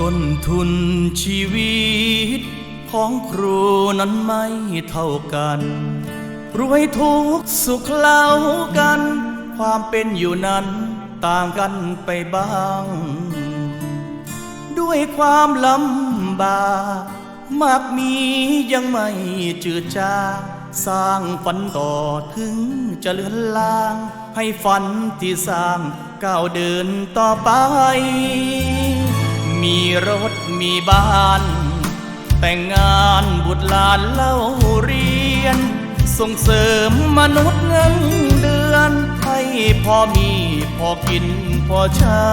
ต้นทุนชีวิต ของครูนั้นไม่เท่ากัน รวยทุกสุขเล่ากัน ความเป็นอยู่นั้นต่างกันไปบ้าง ด้วยความลำบากมากมียังไม่จืดจางสร้างฝันต่อถึงจะเลือนลาง ให้ฝันที่สร้างก้าวเดินต่อไป มีรถมีบ้าน แต่งงานบุตรหลานเล่าเรียน ส่งเสริมมนุษย์เงินเดือน ให้พอมีพอกินพอใช้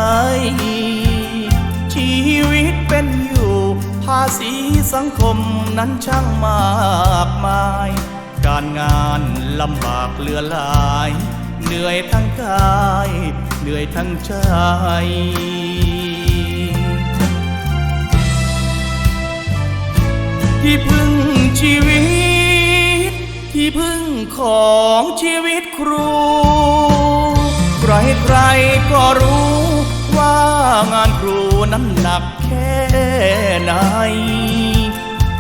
ชีวิตเป็นอยู่ ภาษีสังคมนั้นช่างมากมาย การงานลำบากเหลือหลาย เหนื่อยทั้งกาย เหนื่อยทั้งใจ ที่พึ่งชีวิต ที่พึ่งของชีวิตครูใครใครก็รู้ว่างานครูนั้นหนักแค่ไหน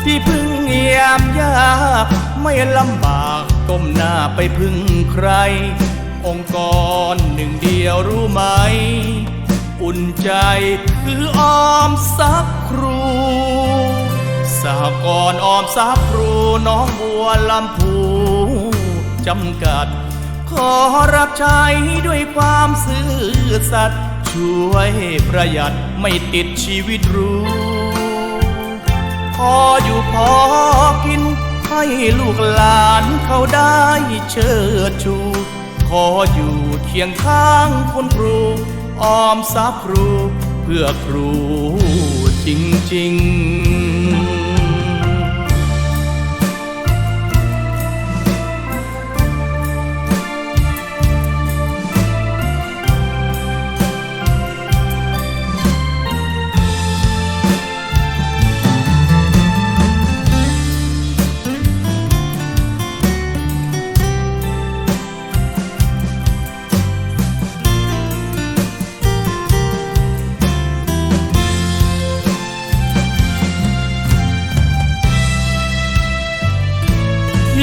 ที่พึ่งยามยากไม่ลำบากก้มหน้าไปพึ่งใคร องค์กรหนึ่งเดียวรู้ไหม อุ่นใจคือออมทรัพย์ หกรณ์ออมทรัพย์ครูน้องบัวลำพูจำกัด ขอรับใช้ด้วยความซื่อสัตย์ช่วยประหยัดไม่ติดชีวิตรู้พออยู่พอกิน ให้ลูกหลานเขาได้เชิดชู ขออยู่เคียงข้างคนครู ออมทรัพย์ครู เพื่อครูจริงๆ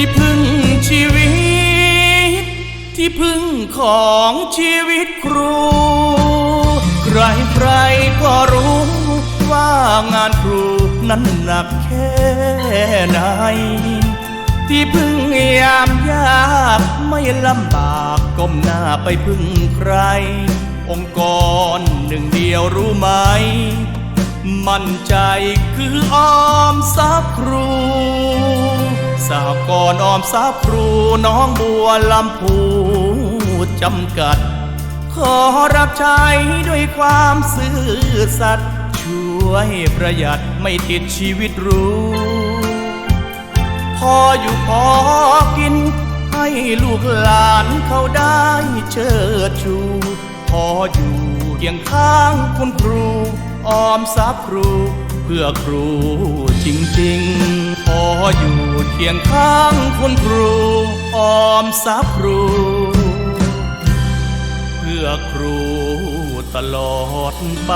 ที่พึ่งชีวิต ที่พึ่งของชีวิตครู ใครใครก็รู้ว่างานครูนั้นหนักแค่ไหน ที่พึ่งยามยากไม่ลำบากก้มหน้าไปพึ่งใคร องค์กรหนึ่งเดียวรู้ไหม มั่นใจคือออมทรัพย์ครู สหกรณ์ออมทรัพย์ครูน้องบัวลำพูจำกัด ขอรับใช้ด้วยความซื่อสัตย์ช่วยประหยัดไม่ติดชีวิตรู้ พออยู่พอกิน ให้ลูกหลานเขาได้เชิดชู พออยู่เคียงข้างคุณครู ออมทรัพย์ครู พื่อครูจริงๆพออยู่เคียงข้างคนครูออมทรัพย์ครู เพื่อครูตลอดไป